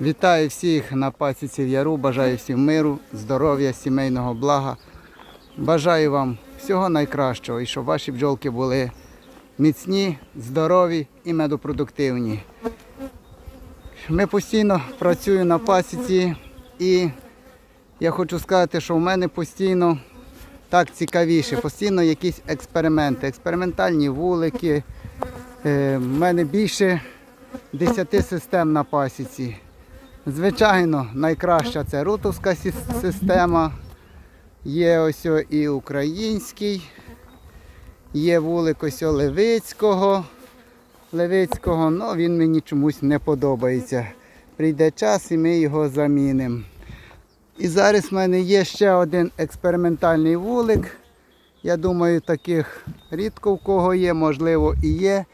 Вітаю всіх на пасіці в Яру. Бажаю всім миру, здоров'я, сімейного блага. Бажаю вам всього найкращого і щоб ваші бджолки були міцні, здорові і медопродуктивні. Ми постійно працюємо на пасіці і я хочу сказати, що в мене постійно так цікавіше, постійно якісь експерименти, експериментальні вулики. Е, в мене більше 10 систем на пасіці. Звичайно, найкраща це рутовська система. Є ось і український, є вулик ось Левицького. Левицького, але він мені чомусь не подобається. Прийде час і ми його замінимо. І зараз в мене є ще один експериментальний вулик. Я думаю, таких рідко в кого є, можливо і є.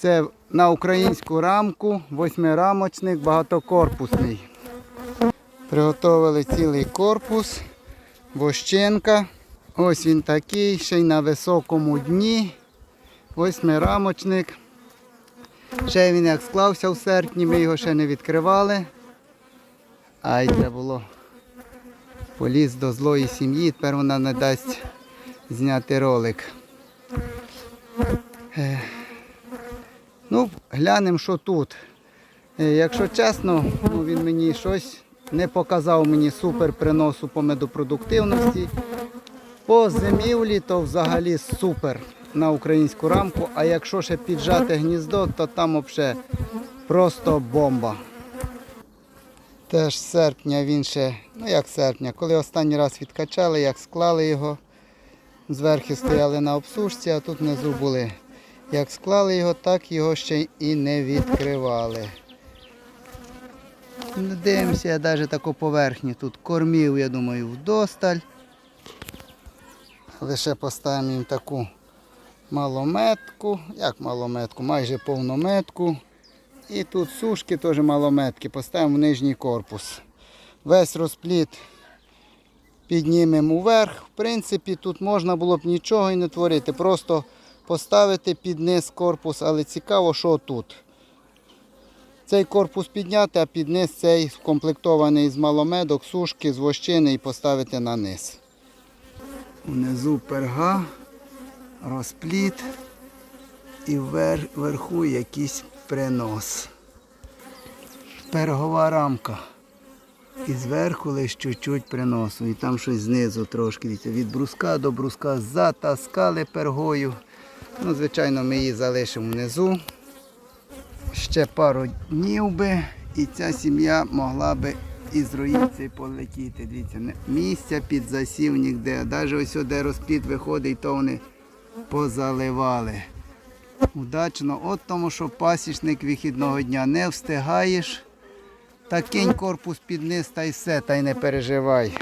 Це на українську рамку, восьмирамочник, багатокорпусний. Приготовили цілий корпус, вощенка. Ось він такий, ще й на високому дні. Восьмирамочник. Ще він як склався в серпні, ми його ще не відкривали. Ай, треба було поліз до злої сім'ї, тепер вона не дасть зняти ролик. Ну, глянемо, що тут. Е, Якщо чесно, ну, він мені щось не показав мені супер приносу по медопродуктивності. По зимівлі то взагалі супер на українську рамку, а якщо ще піджати гніздо, то там взагалі просто бомба. Теж серпня він ще, ну як серпня, коли останній раз відкачали, як склали його, зверху стояли на обсушці, а тут внизу були. Як склали його, так його ще і не відкривали. Дивимося, я навіть таку поверхню тут кормів, я думаю, вдосталь. Лише поставимо їм таку малометку, як малометку, майже повнометку. І тут сушки теж малометки, поставимо в нижній корпус. Весь розпліт піднімемо вверх. В принципі, тут можна було б нічого і не творити. Просто поставити під низ корпус, але цікаво, що тут. Цей корпус підняти, а під низ цей скомплектований з маломедок, сушки, з вощини і поставити на низ. Внизу перга, розпліт і вверху якийсь принос. Пергова рамка. І зверху лише чуть-чуть приносу. І там щось знизу трошки. Від бруска до бруска затаскали пергою. Ну, звичайно, ми її залишимо внизу. Ще пару днів би і ця сім'я могла би із роїці полетіти. Дивіться, місця під засів ніде. Навіть ось де розпліт виходить, то вони позаливали. Удачно, от тому, що пасічник вихідного дня не встигаєш. Та кинь корпус під низ та й все, та й не переживай.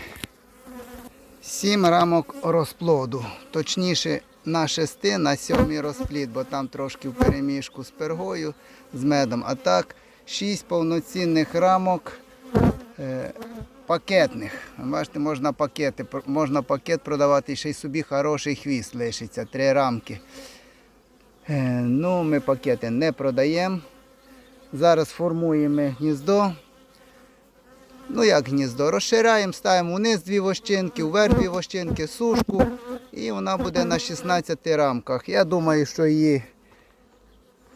Сім рамок розплоду. Точніше на шести, на сьомий розплід, бо там трошки в переміжку з пергою, з медом. А так, шість повноцінних рамок е, пакетних. Бачите, можна пакети, можна пакет продавати і ще й собі хороший хвіст лишиться. Три рамки. Е, ну, ми пакети не продаємо. Зараз формуємо гніздо. Ну як гніздо, розширяємо, ставимо вниз дві вощинки, вверх дві вощинки, сушку, і вона буде на 16 рамках. Я думаю, що її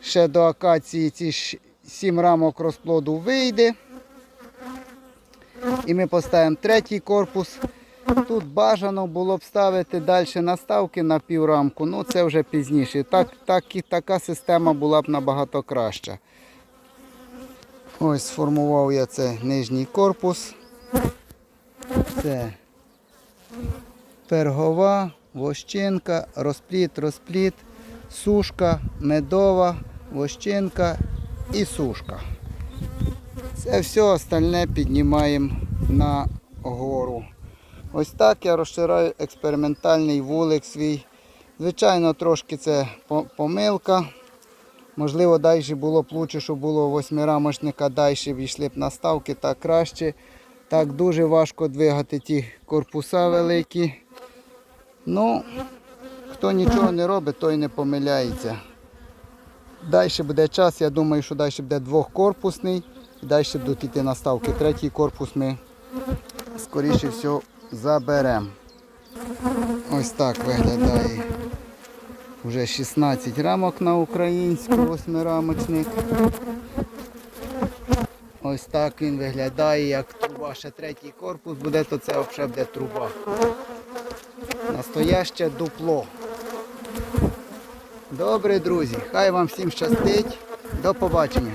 ще до акації ці 7 рамок розплоду вийде. І ми поставимо третій корпус. Тут бажано було б ставити далі наставки на піврамку, ну це вже пізніше. Так, так, така система була б набагато краща. Ось сформував я це нижній корпус. Це пергова, вощинка, розпліт, розпліт, сушка, медова, вощинка і сушка. Це все остальне піднімаємо на гору. Ось так я розширяю експериментальний вулик свій. Звичайно, трошки це помилка. Можливо, далі було б лучше, щоб було восьмирамочника, далі війшли б наставки, так краще. Так дуже важко двигати ті корпуса великі. Ну, хто нічого не робить, той не помиляється. Далі буде час, я думаю, що далі буде двохкорпусний. І далі будуть йти наставки. Третій корпус ми скоріше всього заберемо. Ось так виглядає. Вже 16 рамок на українську, восьмирамочник. Ось так він виглядає, як труба. Ще третій корпус буде, то це взагалі буде труба. Настояще дупло. Добре, друзі, хай вам всім щастить. До побачення.